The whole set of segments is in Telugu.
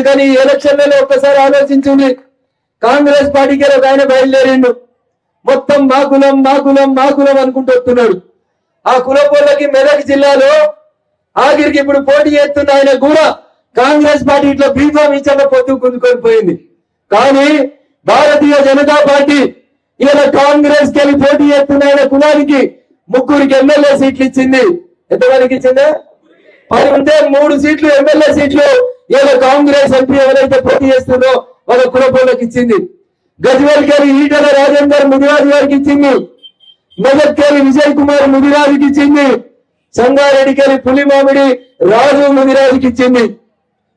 అందుకని ఈ ఎలక్షన్లలో ఒక్కసారి ఆలోచించుంది కాంగ్రెస్ పార్టీకి ఒక ఆయన బయలుదేరిండు. మొత్తం మా కులం మా కులం మా కులం అనుకుంటూ వస్తున్నాడు. ఆ కులపోళ్ళకి మెదక్ జిల్లాలో ఆఖరికి ఇప్పుడు పోటీ చేస్తున్న ఆయన కూడా కాంగ్రెస్ పార్టీ ఇట్లా బీఫామ్ ఇచ్చాక పొత్తు కుందుకొని పోయింది. కానీ భారతీయ జనతా పార్టీ ఇలా కాంగ్రెస్ కెళ్ళి పోటీ చేస్తున్న ఆయన కులానికి ముగ్గురికి ఎమ్మెల్యే సీట్లు ఇచ్చింది. ఎంతమందికి ఇచ్చిందా? పది ఉంటే మూడు సీట్లు ఎమ్మెల్యే సీట్లు ఏదో కాంగ్రెస్ ఎంపీ ఎవరైతే పోటీ చేస్తుందో వాళ్ళ కులపోళ్ళకి ఇచ్చింది. గజ్వేల్కెళ్ళి ఈటల రాజేందర్ ముదిరాజు గారికి ఇచ్చింది. మెదక్కెళ్ళి విజయ్ కుమార్ ముదిరాజుకి ఇచ్చింది. సంగారెడ్డికెళ్ళి పులిమామిడి రాజు ముదిరాజుకి ఇచ్చింది.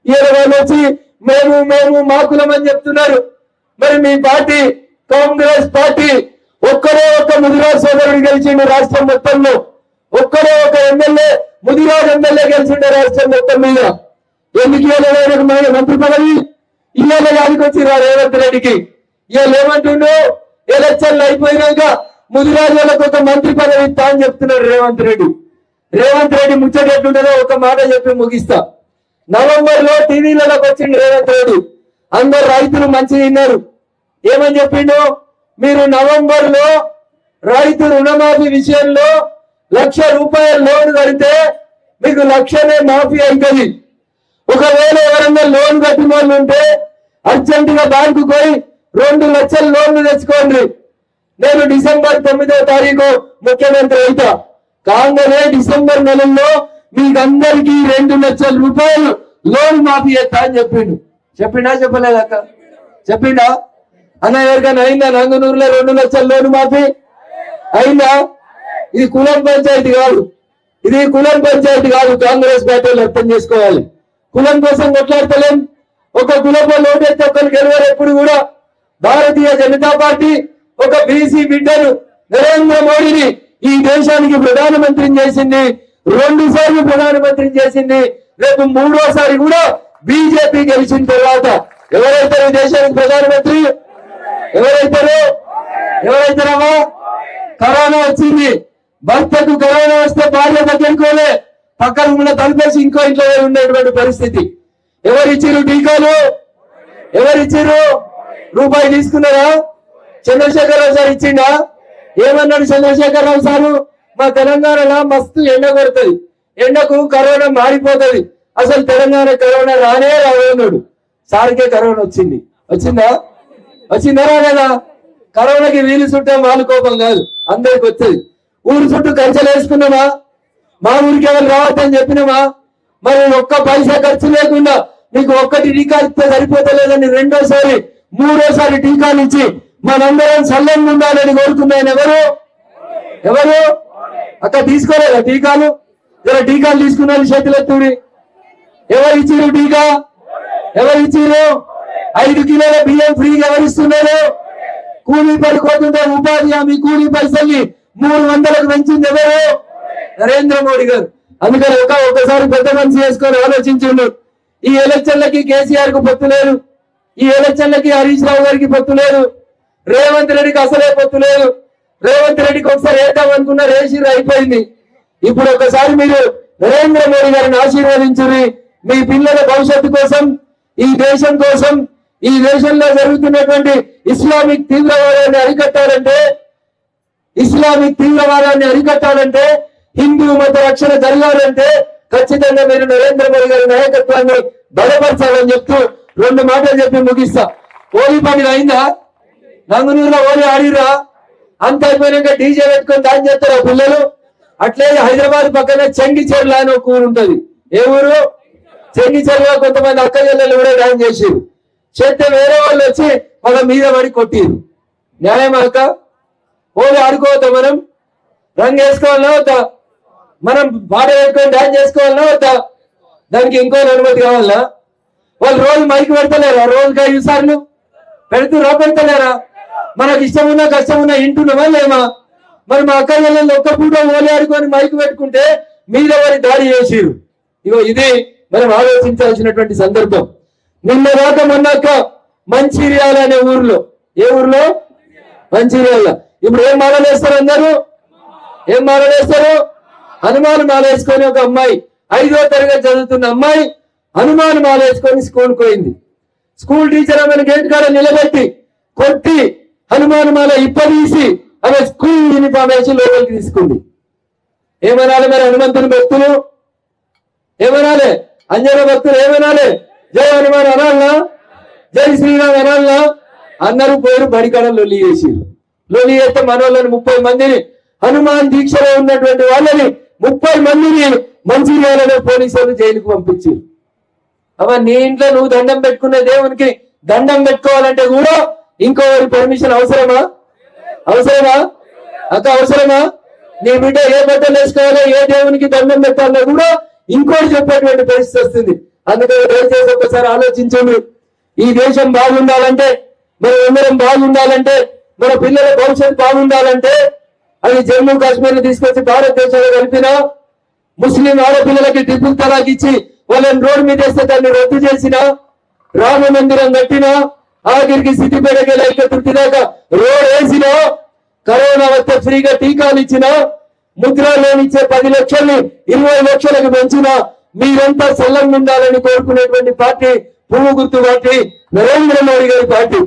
ఈయన వాళ్ళు వచ్చి మేము మేము మా కులం అని చెప్తున్నారు. మరి మీ పార్టీ కాంగ్రెస్ పార్టీ ఒక్కడే ఒక్క ముదిరాజు సోదరుడు గెలిచిండు రాష్ట్రం మొత్తంలో. ఒక్కడే ఒక ఎమ్మెల్యే ముదిరాజు ఎమ్మెల్యే గెలిచిండే రాష్ట్రం మొత్తం మీద. ఎందుకు ఇవ్వలేదు మన మంత్రి పదవి? ఇవాళ గారికి వచ్చి రేవంత్ రెడ్డికి. ఇవాళ ఏమంటుండు? ఎలక్షన్లు అయిపోయినాక ముదిరాజ్ వాళ్ళకి ఒక మంత్రి పదవి ఇస్తా అని చెప్తున్నాడు రేవంత్ రెడ్డి. రేవంత్ రెడ్డి ముచ్చట ఒక మాట చెప్పి ముగిస్తా. నవంబర్లో టీవీలలోకి వచ్చిండు రేవంత్ రెడ్డి. అందరు రైతులు మంచిగా విన్నారు ఏమని చెప్పిండు? మీరు నవంబర్లో రైతు రుణమాఫీ విషయంలో లక్ష రూపాయల లోన్ కడితే మీకు లక్షనే మాఫీ అవుతుంది. ఒకవేళ ఎవరన్నా లోన్ కట్టిన వాళ్ళు ఉంటే అర్జెంట్గా బ్యాంకు పోయి రెండు లక్షల లోన్లు తెచ్చుకోండి. నేను డిసెంబర్ తొమ్మిదో తారీఖు ముఖ్యమంత్రి అవుతా. కాగానే డిసెంబర్ నెలలో మీకందరికీ రెండు లక్షల రూపాయలు లోన్ మాఫీ చేస్తా అని చెప్పిండు. చెప్పిండా చెప్పలేదక్క చెప్పిండా? అన్న ఎవరికైనా అయిందా నంగనూరులో రెండు లక్షల లోన్ మాఫీ? అయిందా? ఇది కులం పంచాయతీ కాదు. ఇది కులం పంచాయతీ కాదు కాంగ్రెస్ పార్టీలు అర్థం చేసుకోవాలి. కులం కోసం కొట్లాడతలేం. ఒక కులంలో లోటైతే ఒకరు గెలవరు ఎప్పుడు కూడా. భారతీయ జనతా పార్టీ ఒక బీసీ బిడ్డను నరేంద్ర మోడీని ఈ దేశానికి ప్రధానమంత్రిని చేసింది రెండు సార్లు ప్రధానమంత్రిని చేసింది రేపు మూడోసారి కూడా బీజేపీ గెలిచిన తర్వాత. ఎవరైతారు ఈ దేశానికి ప్రధానమంత్రి? ఎవరైతారు? ఎవరైతారమ్మా? కరోనా వచ్చింది. భర్తకు కరోనా వస్తే భార్య దగ్గరుకోలే పక్కన ఉన్న తలుపేసి ఇంకో ఇంట్లో ఉండేటువంటి పరిస్థితి? ఎవరిచ్చిరు టీకాలు? ఎవరిచ్చిరు రూపాయి తీసుకున్నారా? చంద్రశేఖరరావు సార్ ఇచ్చిండా? ఏమన్నాడు చంద్రశేఖరరావు సారు? మా తెలంగాణలో మస్తు ఎండ కొడుతుంది. ఎండకు కరోనా మారిపోతుంది. అసలు తెలంగాణ కరోనా రానే రావన్నాడు సార్కే కరోనా వచ్చింది. వచ్చిందా? వచ్చిందా రాలేదా? కరోనాకి వీలు చుట్టే మాలు కోపం కాదు. అందరికి వచ్చేది. ఊరు చుట్టూ కంచెలు వేసుకున్నామా? మా ఊరికి ఎవరు రావద్దని చెప్పినామా మరి ఒక్క పైసా ఖర్చు లేకుండా మీకు ఒక్కటి టీకా ఇస్తే సరిపోతలేదని రెండోసారి మూడోసారి టీకాలు ఇచ్చి మనందరం సల్లంగా ఉండాలని కోరుకున్నాయని ఎవరు? ఎవరు? అక్క తీసుకోలేదా టీకాలు? ఇలా టీకాలు తీసుకున్నారు చేతులెత్తుడి ఎవరు ఇచ్చిరు టీకా? ఎవరు ఇచ్చిరు ఐదు కిలోల బియ్యం ఫ్రీగా ఎవరు ఇస్తున్నారు? కూలీ పడిపోతుంటే ఉపాధి హామీ కూలీ పైసల్ని మూడు వందలకు పెంచింది ఎవరు? నరేంద్ర మోడీ గారు. అందుకని ఒక ఒకసారి పెద్ద మనిషి చేసుకొని ఆలోచించిండు ఈ ఎలక్షన్లకి కేసీఆర్కు పొత్తు లేదు. ఈ ఎలక్షన్లకి హరీష్ రావు గారికి పొత్తు లేదు. రేవంత్ రెడ్డికి అసలే పొత్తు లేదు. రేవంత్ రెడ్డికి ఒకసారి వేద్దాం అనుకున్న రేషిర్ అయిపోయింది. ఇప్పుడు ఒకసారి మీరు నరేంద్ర మోడీ గారిని ఆశీర్వదించుని మీ పిల్లల భవిష్యత్తు కోసం ఈ దేశం కోసం ఈ దేశంలో జరుగుతున్నటువంటి ఇస్లామిక్ తీవ్రవాదాన్ని అరికట్టాలంటే ఇస్లామిక్ తీవ్రవాదాన్ని అరికట్టాలంటే హిందూ మత రక్షణ జరగాలంటే ఖచ్చితంగా మీరు నరేంద్ర మోడీ గారి నాయకత్వాన్ని బలపరచాలని చెప్తూ రెండు మాటలు చెప్పి ముగిస్తా. హోలీ పండుగ అయిందా? నంగునూరులో హోలీ ఆడిరా అంత అయిపోయినాక డీజే పెట్టుకొని దాని చేస్తారు ఆ పిల్లలు? అట్లే హైదరాబాద్ పక్కన చెంగి చెరువులు అని ఒక ఊరు ఉంటది. ఏ ఊరు? చెంగి కొంతమంది అక్క చెల్లెలు కూడా డాన్స్ చేసిరు చేస్తే వేరే వాళ్ళు వచ్చి వాళ్ళ మీద పడి కొట్టిరు న్యాయం అక్క? హోలీ ఆడుకోవద్దా మనం? రంగు వేసుకోవాలన్నా మనం పాట పెట్టుకొని డాన్స్ చేసుకోవాలన్నా వద్దా? దానికి ఇంకో అనుమతి కావాలా? వాళ్ళు రోజు మైక్ పెడతలేరా? రోజుకి ఐదు సార్లు? పెడుతురా పెడతలేరా? మనకు ఇష్టం ఉన్నా కష్టం ఉన్నా ఇంటున్నామా లేమా? మరి మా అక్క చెల్లెళ్ళు ఒక్క పూట ఓలి ఆడుకొని మైక్ పెట్టుకుంటే మీద వారి దాడి చేసిరు. ఇగో ఇది మనం ఆలోచించాల్సినటువంటి సందర్భం. నిన్న రాక మొన్నాక మంచిర్యాల అనే ఊర్లో. ఏ ఊర్లో? మంచిర్యాల. ఇప్పుడు ఏం మాలలు వేస్తారు అందరూ? ఏం మాలలు వేస్తారు? హనుమాన్ మాలేసుకొని ఒక అమ్మాయి ఐదో తరగతి చదువుతున్న అమ్మాయి హనుమాన్ మాలేసుకొని స్కూల్ స్కూల్కి పోయింది. స్కూల్ టీచర్ ఆమెను గేట్ కాడ నిలబెట్టి కొట్టి హనుమాన్ మాల ఇప్పదీసి ఆమె స్కూల్ యూనిఫామ్ వేసి లోపలికి తీసుకుంది. ఏమనాలి మరి హనుమంతుని భక్తులు? ఏమనాలి? అంజన భక్తులు ఏమనాలి? జై హనుమాన్ అనాలనా? జై శ్రీరామ్ అనాలనా? అందరూ పోయారు బడికాడ లొల్లి చేసి లొల్లి చేస్తే మనోళ్ళని ముప్పై మందిని హనుమాన్ దీక్షలో ఉన్నటువంటి వాళ్ళని ముప్పై మందిని మంచిర్యాలలో పోలీసులు జైలుకు పంపించి అవ నీ ఇంట్లో నువ్వు దండం పెట్టుకునే దేవునికి దండం పెట్టుకోవాలంటే కూడా ఇంకోరి పర్మిషన్ అవసరమా? అవసరమా? అక్క అవసరమా? నీ బిడ్డ ఏ బట్టలు వేసుకోవాలో ఏ దేవునికి దండం పెట్టాలో కూడా ఇంకోటి చెప్పేటువంటి పరిస్థితి వస్తుంది. అందుకని దయచేసి ఒకసారి ఆలోచించండి. ఈ దేశం బాగుండాలంటే మన అందరం బాగుండాలంటే మన పిల్లల భవిష్యత్తు బాగుండాలంటే అది జమ్మూ కాశ్మీర్ తీసుకొచ్చి భారతదేశంలో కలిపిన ముస్లిం ఆడపిల్లలకి ట్రిపుల్ తలాక్ ఇచ్చి వాళ్ళని రోడ్డు మీద వేస్తే దాన్ని రద్దు చేసిన రామ మందిరం కట్టిన ఆఖరికి సిద్దిపేటకి లైక్ తృప్తి దాకా రోడ్ వేసిన కరోనా వస్తే ఫ్రీగా టీకాలు ఇచ్చిన ముద్ర లోన్ ఇచ్చే పది లక్షల్ని ఇరవై లక్షలకు పెంచిన మీరంతా సల్లంగా ఉండాలని కోరుకునేటువంటి పార్టీ పువ్వు గుర్తు పార్టీ నరేంద్ర మోడీ గారి పార్టీ.